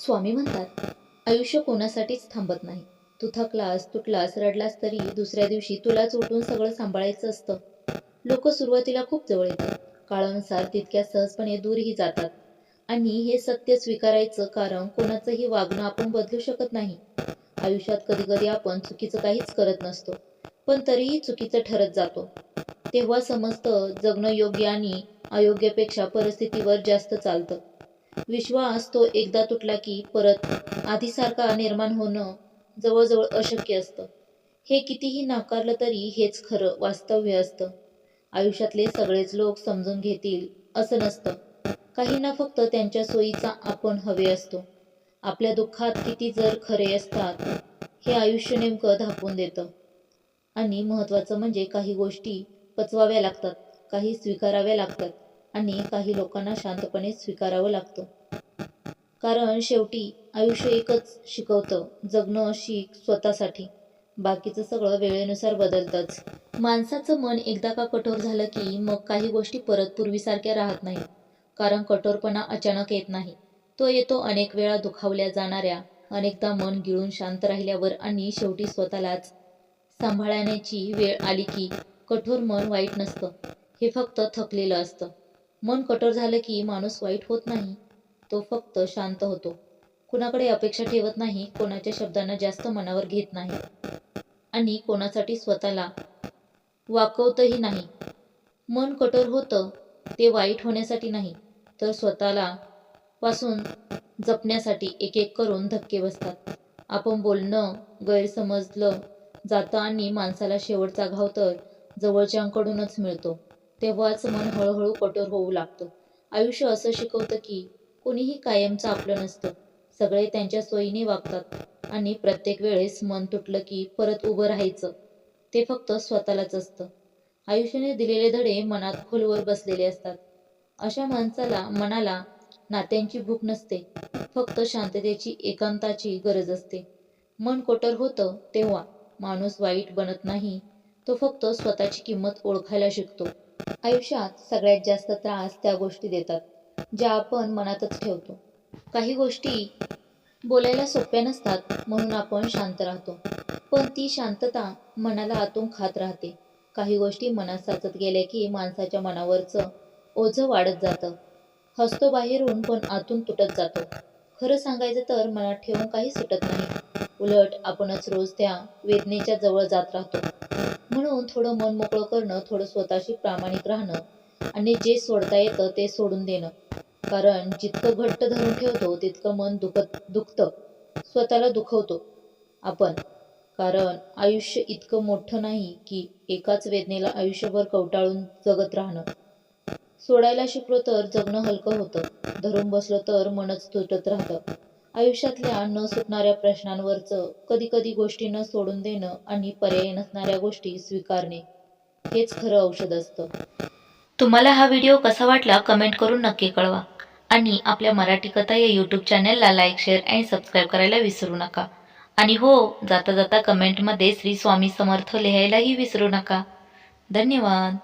स्वामी म्हणतात आयुष्य कोणासाठीच थांबत नाही. तू थकलास तुटलास रडलास तरी दुसऱ्या दिवशी तुलाच उठून सगळं सांभाळायचं असतं. लोक सुरुवातीला खूप जवळ येतात. काळानुसार तितक्या सहजपणे दूरही जातात. आणि हे सत्य स्वीकारायचं कारण कोणाचंही वागणं आपण बदलू शकत नाही. आयुष्यात कधी कधी आपण चुकीचं काहीच करत नसतो पण तरीही चुकीचं ठरत जातो. तेव्हा समजतं जगणं योग्य आणि अयोग्यपेक्षा परिस्थितीवर जास्त चालतं. विश्वास तो एकदा तुटला की परत आधीसारखा निर्माण होणं जवळजवळ अशक्य असतं. हे कितीही नाकारलं तरी हेच खरं वास्तव्य असतं. आयुष्यातले सगळेच लोक समजून घेतील असं नसतं. काहींना फक्त त्यांच्या सोयीचा आपण हवे असतो. आपल्या दुःखात किती जर खरे असतात हे आयुष्य नेमकं धापून देतं. आणि महत्त्वाचं म्हणजे काही गोष्टी पचवाव्या लागतात काही स्वीकाराव्या लागतात. आणि काही लोकांना शांतपणे स्वीकारावं लागतं. कारण शेवटी आयुष्य एकच शिकवतं जगणं शिक स्वतःसाठी. बाकीचं सगळं वेळेनुसार बदलतंच. माणसाचं मन एकदा का कठोर झालं की मग काही गोष्टी परत पूर्वीसारख्या राहत नाही कारण कठोरपणा अचानक येत नाही. तो येतो अनेक वेळा दुखावल्या जाणाऱ्या अनेकदा मन गिळून शांत राहिल्यावर आणि शेवटी स्वतःलाच सांभाळण्याची वेळ आली की कठोर मन वाईट नसतं. हे फक्त थकलेलं असतं. मन कठोर झालं की माणूस वाईट होत नाही. तो फक्त शांत होतो. कुणाकडे अपेक्षा ठेवत नाही कोणाच्या शब्दांना जास्त मनावर घेत नाही. आणि कोणासाठी स्वतःला वाकवतही नाही. मन कठोर होतं ते वाईट होण्यासाठी नाही तर स्वतःला पासून जपण्यासाठी एक एक करून धक्के बसतात. आपण बोलणं गैरसमजलं जातं आणि माणसाला शेवटचा घाव तर जवळच्यांकडूनच मिळतो. तेव्हाच मन हळूहळू कठोर होऊ लागतं. आयुष्य असं शिकवतं की कोणीही कायमचं आपलं नसतं. सगळे त्यांच्या सोयीने वागतात. आणि प्रत्येक वेळेस मन तुटलं की परत उभं राहायचं. ते फक्त स्वतःलाच असतं. आयुष्याने दिलेले धडे मनात खोलवर बसलेले असतात. अशा माणसाला मनाला नात्यांची भूक नसते. फक्त शांततेची एकांताची गरज असते. मन कोटर होतं तेव्हा माणूस वाईट बनत नाही. तो फक्त स्वतःची किंमत ओळखायला शिकतो. आयुष्यात सगळ्यात जास्त त्रास त्या गोष्टी देतात ज्या आपण मनातच ठेवतो. काही गोष्टी बोलायला सोप्या नसतात म्हणून आपण शांत राहतो. पण ती शांतता मनाला आतून खात राहते. काही गोष्टी मनात साचत गेल्या की माणसाच्या मनावरचं ओझं वाढत जातं. हसतो बाहेरून पण आतून तुटत जातो. खरं सांगायचं तर मनात ठेवून काही सुटत नाही. उलट आपणच रोज त्या वेदनेच्या जवळ जात राहतो. म्हणून थोडं मन मोकळं करणं थोडं स्वतःशी प्रामाणिक राहणं आणि जे सोडता येतं ते सोडून देणं. कारण जितकं घट्ट धरून ठेवतो तितकं मन दुखत दुखतं. स्वतःला दुखवतो आपण. कारण आयुष्य इतकं मोठं नाही की एकाच वेदनेला आयुष्यभर कवटाळून जगत राहणं. सोडायला शिकलो तर जगणं हलकं होतं. धरून बसलो तर मनच तुटत राहतं. आयुष्यातल्या न सुटणाऱ्या प्रश्नांवरचं कधी कधी गोष्टी न सोडून देणं आणि पर्याय नसणाऱ्या गोष्टी स्वीकारणे हेच खरं औषध असतं. तुम्हाला हा व्हिडिओ कसा वाटला कमेंट करून नक्की कळवा. आणि आपल्या मराठी कथा या यूट्यूब चॅनलला लाईक शेअर आणि सबस्क्राईब करायला विसरू नका. आणि हो जाता जाता कमेंटमध्ये श्री स्वामी समर्थ लिहायलाही विसरू नका. धन्यवाद.